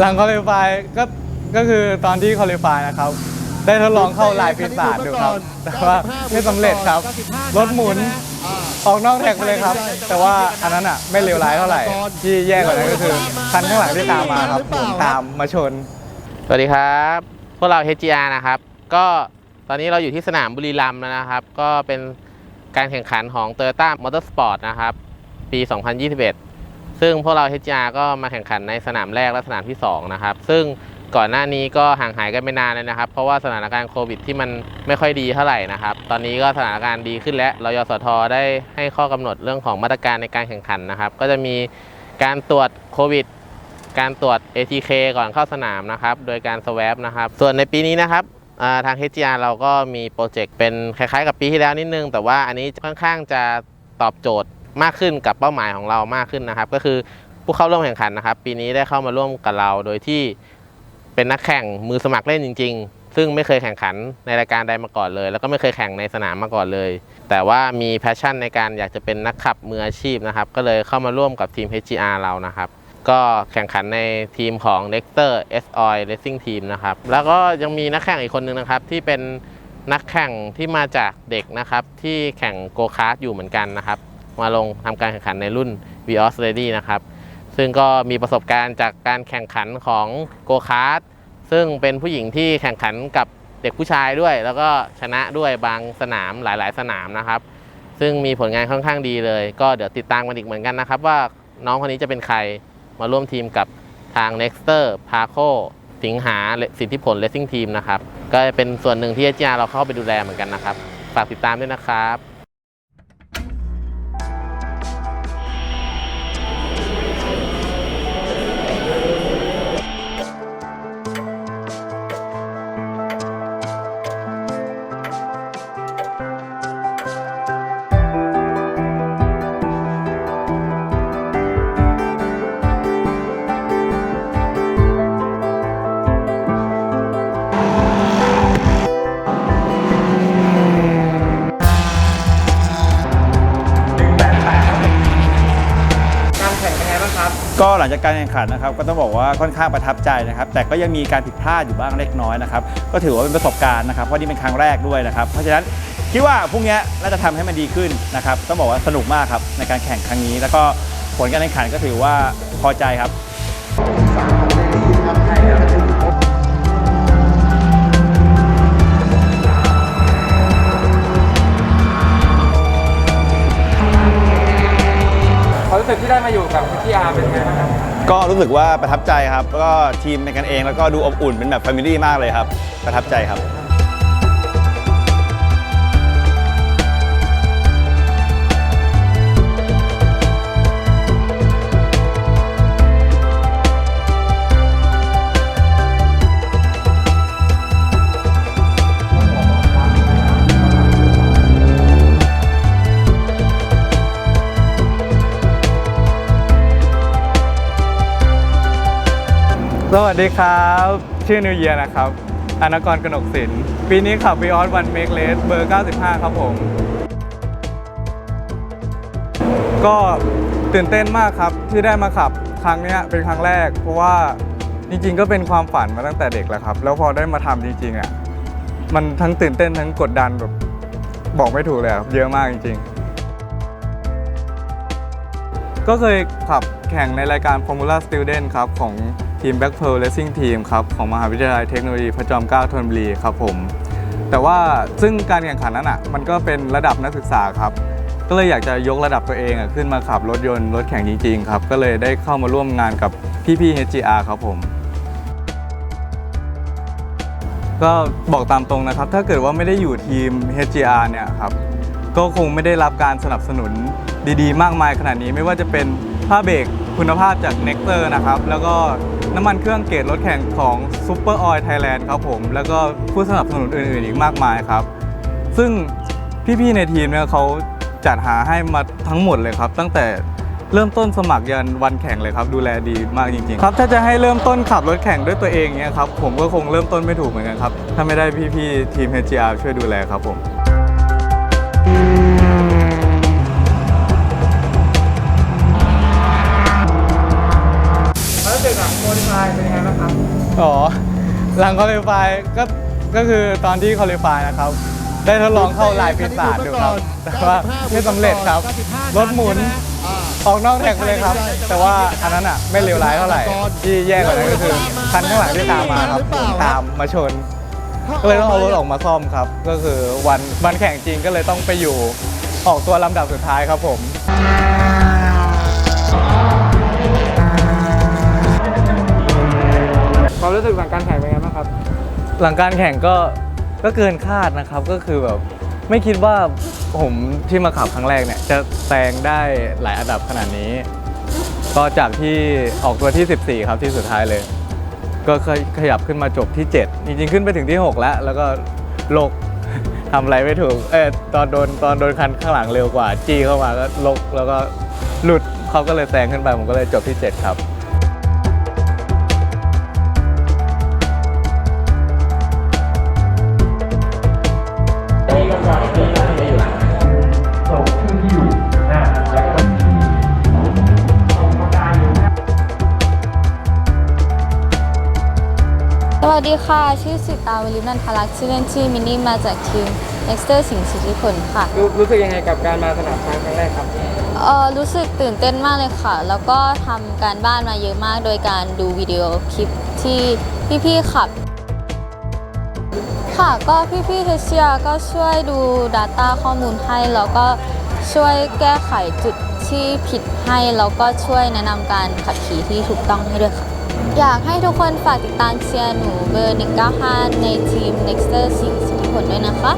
หลังคอลิฟายก็ก็คือตอนที่คอลิฟายนะครับ ได้ทดลองเข้าลายปีศาจดูครับ แต่ว่าไม่สำเร็จครับ รถหมุนออกนอกแท็กไปเลยครับ แต่ว่าอันนั้นอะไม่เลวร้ายเท่าไหร่ ที่แย่กว่านั้นก็คือคันข้างหลังที่ตามมาครับหมุนตามมาชน สวัสดีครับ พวกเรา HGR นะครับ ก็ตอนนี้เราอยู่ที่สนามบุรีรัมย์แล้วนะครับ ก็เป็นการแข่งขันของ Toyota Motorsport นะครับ ปี 2021 ซึ่งพวกเรา HGR ก็มาแข่งขันในสนามแรกและสนามที่2นะครับซึ่งก่อนหน้านี้ก็ห่างหายกันไม่นานเลยนะครับ เพราะว่าสถานการณ์โควิดที่มันไม่ค่อยดีเท่าไหร่นะครับ ตอนนี้ก็สถานการณ์ดีขึ้นแล้วเรายสทได้ให้ข้อกำหนดเรื่องของมาตรการในการแข่งขันนะครับ ก็จะมีการตรวจโควิด การตรวจ ATK ก่อนเข้าสนามนะครับ โดยการ swab นะครับ ส่วนในปีนี้นะครับอ่าทาง HGR เราก็มีโปรเจกต์เป็นคล้ายๆ กับปีที่แล้วนิดนึง แต่ว่าอันนี้ค่อนข้างจะตอบโจทย์ มากขึ้นกับเป้าหมายของเรามากขึ้นนะครับ ก็คือผู้เข้าร่วมแข่งขันนะครับ ปีนี้ได้เข้ามาร่วมกับเราโดยที่เป็นนักแข่งมือสมัครเล่นจริง ๆ ซึ่งไม่เคยแข่งขันในรายการใดมาก่อนเลย แล้วก็ไม่เคยแข่งในสนามมาก่อนเลย แต่ว่ามีแพชชั่นในการอยากจะเป็นนักขับมืออาชีพนะครับ ก็เลยเข้ามาร่วมกับทีม HGR เรานะครับก็แข่งขันในทีมของ Dexter S Oil Racing Team นะครับ แล้วก็ยังมีนักแข่งอีกคนนึงนะครับ ที่เป็นนักแข่งที่มาจากเด็กนะครับ ที่แข่งโกคาร์ทอยู่เหมือนกันนะครับ มาลงทำการแข่งขันในรุ่น Vios Ready นะครับ ซึ่งก็มีประสบการณ์จากการแข่งขันของโกคาร์ทซึ่งเป็นผู้หญิงที่แข่งขันกับเด็กผู้ชายด้วย แล้วก็ชนะด้วยบางสนามหลาย ๆ สนามนะครับ ซึ่งมีผลงานค่อนข้างดีเลย ก็เดี๋ยวติดตามกันอีกเหมือนกันนะครับ ว่าน้องคนนี้จะเป็นใครมาร่วมทีมกับทาง Nexter p a c o สิงหาสิทธิผล Racing Team นะครับ ก็เป็นส่วนหนึ่งที่ HGR เราเข้าไปดูแลเหมือนกันนะครับ ฝากติดตามด้วยนะครับ ก็หลังจากการแข่งขันนะครับก็ต้องบอกว่าค่อนข้างประทับใจนะครับ แต่ก็ยังมีการผิดพลาดอยู่บ้างเล็กน้อยนะครับก็ถือว่าเป็นประสบการณ์นะครับเพราะนี่เป็นครั้งแรกด้วยนะครับ เพราะฉะนั้นคิดว่าพรุ่งนี้น่าจะทำให้มันดีขึ้นนะครับต้องบอกว่าสนุกมากครับในการแข่งครั้งนี้ แล้วก็ผลการแข่งขันก็ถือว่าพอใจครับความรู้สึกที่ได้มาอยู่กับ HGR เป็นไง ก็รู้สึกว่าประทับใจครับ ก็ทีมเป็นกันเองแล้วก็ดูอบอุ่นเป็นแบบแฟมิลี่มากเลยครับ ประทับใจครับ สวัสดีครับ ชื่อนิวเยียนะครับอนกรกนกศิลป์ปีนี้ขับ v ีออสวันเมกเลสเบอร์ 95 ครับผม ก็ตื่นเต้นมากครับที่ได้มาขับครั้งนี้เป็นครั้งแรก เพราะว่าจริง ๆ ก็เป็นความฝันมาตั้งแต่เด็กแล้วครับ แล้วพอได้มาทำจริงๆอะมันทั้งตื่นเต้นทั้งกดดันแบบบอกไม่ถูกเลยครับเยอะมากจริง ๆ ก็เคยขับแข่งในรายการ Formula Student ครับของ ทีม Back Pearl Racing Team ครับของมหาวิทยาลัยเทคโนโลยีพระจอมเกล้าธนบุรีครับผม แต่ว่าซึ่งการแข่งขันนั้นอะมันก็เป็นระดับนักศึกษาครับ ก็เลยอยากจะยกระดับตัวเองอะขึ้นมาขับรถยนต์รถแข่งจริงๆครับก็เลยได้เข้ามาร่วมงานกับพี่ๆ HGR ครับผมก็บอกตามตรงนะครับ ถ้าเกิดว่าไม่ได้อยู่ทีม HGR เนี่ยครับ ก็คงไม่ได้รับการสนับสนุนดีๆ มากมายขนาดนี้ ไม่ว่าจะเป็นผ้าเบรกคุณภาพจาก n e x t e r นะครับ แล้วก็ น้ำมันเครื่องเกรดรถแข่งของ Super Oil Thailand ครับผม แล้วก็ผู้สนับสนุนอื่นๆ อีกมากมายครับ ซึ่งพี่ๆ ในทีมเนี่ยเขาจัดหาให้มาทั้งหมดเลยครับ ตั้งแต่เริ่มต้นสมัครยันวันแข่งเลยครับ ดูแลดีมากจริงๆ ครับ ถ้าจะให้เริ่มต้นขับรถแข่งด้วยตัวเองเนี่ยครับผมก็คงเริ่มต้นไม่ถูกเหมือนกันครับ ถ้าไม่ได้พี่ๆ ทีม HGR ช่วยดูแลครับผม หลังคอลิฟายก็ก็คือตอนที่คอลิฟายนะครับ ได้ทดลองเข้าลายปีศาจดูครับ แต่ว่าไม่สำเร็จครับ รถหมุนออกนอกแท็กไปเลยครับ แต่ว่าอันนั้นอะไม่เลวร้ายเท่าไหร่ ที่แย่กว่านั้นก็คือคันข้างหลังที่ตามมาครับตามมาชนก็เลยต้องเอารถออกมาซ่อมครับ ก็คือวันวันแข่งจริงก็เลยต้องไปอยู่ออกตัวลำดับสุดท้ายครับผม ความรู้สึกหลังการแข่งเป็นไงบ้างครับ หลังการแข่งก็ก็เกินคาดนะครับก็คือแบบไม่คิดว่าผมที่มาขับครั้งแรกเนี่ยจะแซงได้หลายอันดับขนาดนี้ ก็จากที่ออกตัวที่ 14 ครับที่สุดท้ายเลย ก็ขยขยับขึ้นมาจบที่ 7 จริงๆขึ้นไปถึงที่ 6 แล้ว แล้วก็ลกทำอะไรไม่ถูกเออตอนโดนตอนโดนคันข้างหลังเร็วกว่า จี้เข้ามาก็ลกแล้วก็หลุดเขาก็เลยแซงขึ้นไปผมก็เลยจบที่ 7 ครับ สวัสดีค่ะ ชื่อสิตาวลิมนันทลักษณ์ชื่อเล่นชื่อมินนี่มาจากทีม Nexter สิงห์สุทธิผลค่ะ รู้รู้สึกยังไงกับการมาสนามช้างครั้งแรกครับ เอ่อรู้สึกตื่นเต้นมากเลยค่ะ แล้วก็ทำการบ้านมาเยอะมากโดยการดูวิดีโอคลิปที่พี่ๆขับ ค่ะ ก็พี่ๆเฮเชียก็ช่วยดู Data ข้อมูลให้ แล้วก็ช่วยแก้ไขจุดที่ผิดให้ แล้วก็ช่วยแนะนำการขับขี่ที่ถูกต้องให้ด้วยค่ะ อยากให้ทุกคนฝากติดตามเชียร์หนูเบอร์ 195 ในทีม Nexter สิงสุทธิผลด้วยนะคะ